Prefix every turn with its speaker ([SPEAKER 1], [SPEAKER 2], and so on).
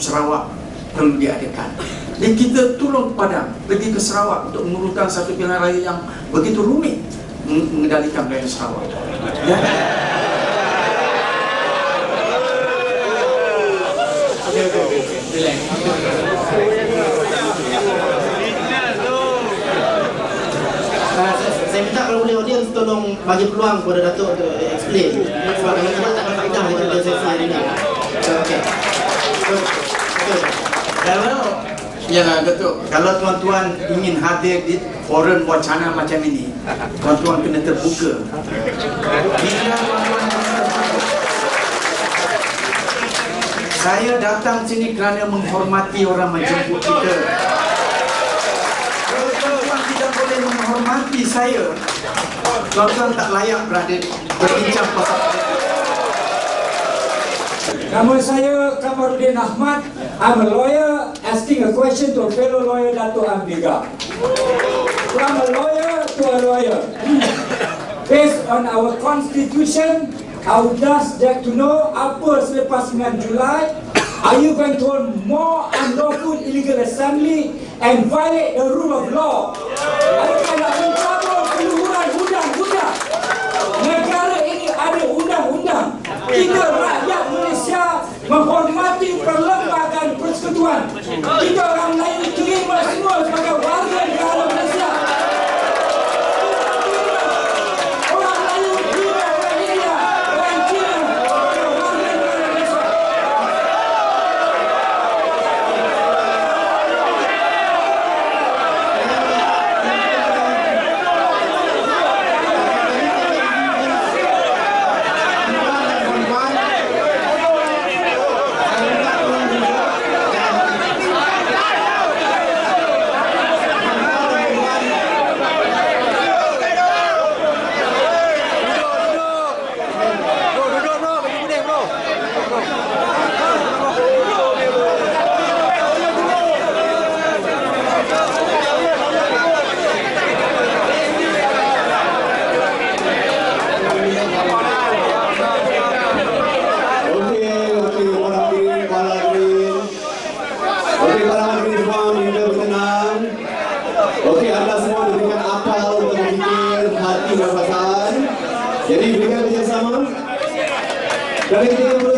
[SPEAKER 1] Sarawak perlu diadakan. Dan kita turun padang pergi ke Sarawak untuk menguruskan satu pilihan raya yang begitu rumit meng- mengendalikan wilayah Sarawak. Ya.
[SPEAKER 2] Uh, saya, minta kalau boleh audience tolong bagi peluang kepada Datuk untuk explain sebab kadang-kadang tak di dalam sesi
[SPEAKER 1] Ya Datuk, kalau tuan-tuan ingin hadir di forum wacana macam ini, tuan-tuan kena terbuka. Bila tuan-tuan. Saya datang sini kerana menghormati orang menjemput kita. Kalau tuan-tuan tidak boleh menghormati saya, tuan-tuan tak layak berada berbincang pasal
[SPEAKER 3] Nama saya Kamarudin Ahmad. I'm a lawyer asking a question to a fellow lawyer Dato' Ambiga. From a lawyer to a lawyer. Based on our constitution, I would just like to know apa selepas 9 Julai Are you going to hold more unlawful illegal assembly and violate the rule of law? Adakah nak mencabut keluhuran undang-undang? Negara ini ada undang-undang. Kita rakyat Malaysia menghormati perlembagaan persekutuan. Kita orang lain terima semua sebagai warga negara Malaysia. Orang Melayu terima orang India, orang Cina, sebagai warga negara Malaysia.
[SPEAKER 4] Okey, okey, para hadirin, para hadirin. Okey, para hadirin semua minta bertenang. Okey, anda semua diberikan akal untuk berfikir, hati dan perasaan. Jadi berikan kerjasama. Dan kita